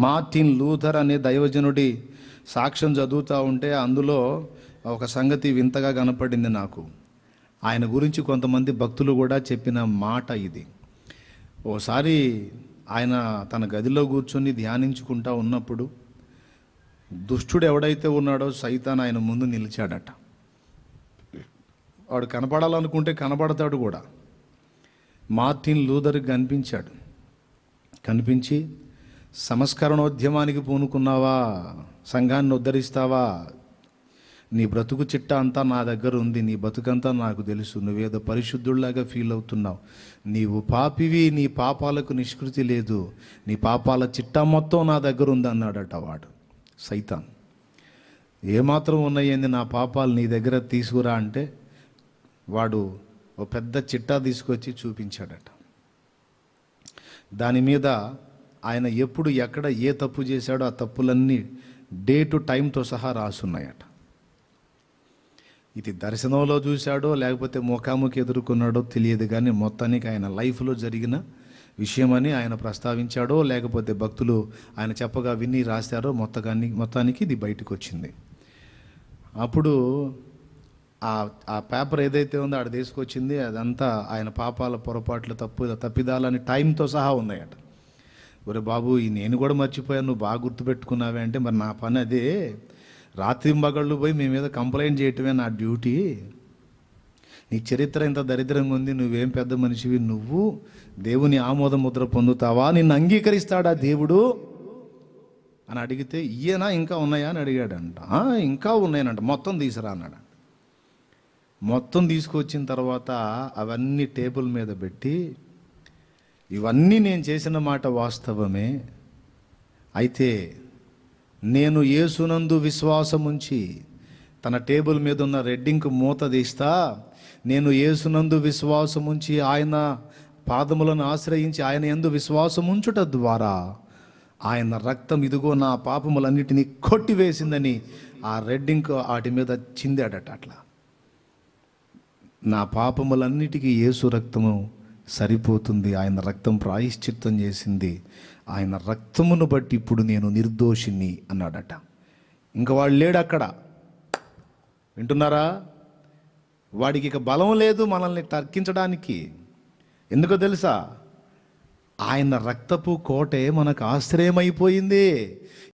Martin Luther అనే దైవజనుడి సాక్ష్యం చదువుతూ ఉంటే అందులో ఒక సంగతి వింతగా కనపడింది నాకు. ఆయన గురించి కొంతమంది భక్తులు కూడా చెప్పిన మాట ఇది. ఓసారి ఆయన తన గదిలో కూర్చొని ధ్యానించుకుంటా ఉన్నప్పుడు దుష్టుడు ఎవడైతే ఉన్నాడో సైతాన్ ఆయన ముందు నిలిచాడట. వాడు కనపడాలనుకుంటే కనపడతాడు కూడా. మార్టిన్ లూథర్కి కనిపించాడు. కనిపించి సంస్కరణోద్యమానికి పూనుకున్నావా? సంఘాన్ని ఉద్ధరిస్తావా? నీ బ్రతుకు చిట్ట అంతా నా దగ్గర ఉంది. నీ బతుకంతా నాకు తెలుసు. నువ్వేదో పరిశుద్ధుల్లాగా ఫీల్ అవుతున్నావు. నీవు పాపివి నీ పాపాలకు నిష్కృతి లేదు. నీ పాపాల చిట్టా మొత్తం నా దగ్గర ఉంది అన్నాడట వాడు సైతాన్. ఏమాత్రం ఉన్నాయండి నా పాపాలు నీ దగ్గర తీసుకురా అంటే వాడు ఓ పెద్ద చిట్టా తీసుకొచ్చి చూపించాడట. దాని మీద ఆయన ఎప్పుడు ఎక్కడ ఏ తప్పు చేశాడో ఆ తప్పులన్నీ డే టు టైంతో సహా రాసున్నాయట. ఇది దర్శనంలో చూశాడో లేకపోతే ముఖాముఖి ఎదుర్కొన్నాడో తెలియదు కానీ మొత్తానికి ఆయన లైఫ్లో జరిగిన విషయమని ఆయన ప్రస్తావించాడో లేకపోతే భక్తులు ఆయన చెప్పగా విని రాశారో మొత్తాన్ని మొత్తానికి ఇది బయటకు వచ్చింది అప్పుడు ఆ ఆ పేపర్ ఏదైతే ఉందో ఆడ తీసుకొచ్చింది అదంతా ఆయన పాపాల పొరపాట్లు తప్పు తప్పిదాలని టైంతో సహా ఉన్నాయట. ఒరే బాబు ఈ నేను కూడా మర్చిపోయాను నువ్వు బాగా గుర్తుపెట్టుకున్నావే అంటే మరి నా పని అదే. రాత్రి మగళ్ళు పోయి మీ మీద కంప్లైంట్ చేయటమే నా డ్యూటీ. నీ చరిత్ర ఇంత దరిద్రంగా ఉంది నువ్వేం పెద్ద మనిషివి నువ్వు దేవుని ఆమోద ముద్ర పొందుతావా? నిన్ను అంగీకరిస్తాడా దేవుడు? అని అడిగితే ఈయన ఇంకా ఉన్నాయా అని అడిగాడంట. ఇంకా ఉన్నాయనంట. మొత్తం తీసురా అన్నాడు. మొత్తం తీసుకొచ్చిన తర్వాత అవన్నీ టేబుల్ మీద పెట్టి ఇవన్నీ నేను చేసిన మాట వాస్తవమే. అయితే నేను యేసునందు విశ్వాసం ఉంచి తన టేబుల్ మీద ఉన్న రెడ్డింగ్కు మూత తీస్తా నేను యేసునందు విశ్వాసం ఉంచి ఆయన పాదములను ఆశ్రయించి ఆయన ఎందు విశ్వాసం ఉంచుట ద్వారా ఆయన రక్తం ఇదిగో నా పాపములన్నిటినీ కొట్టివేసిందని ఆ రెడ్డింగ్ వాటి మీద చిందాడట అట్లా. నా పాపములన్నిటికీ యేసు రక్తము సరిపోతుంది. ఆయన రక్తం ప్రాయశ్చిత్తం చేసింది. ఆయన రక్తమును బట్టి ఇప్పుడు నేను నిర్దోషిని అన్నాడట. ఇంకా వాడు లేడు అక్కడ. వింటున్నారా? వాడికి ఇక బలం లేదు మనల్ని తర్కించడానికి. ఎందుకో తెలుసా? ఆయన రక్తపు కోటే మనకు ఆశ్రయమైపోయింది.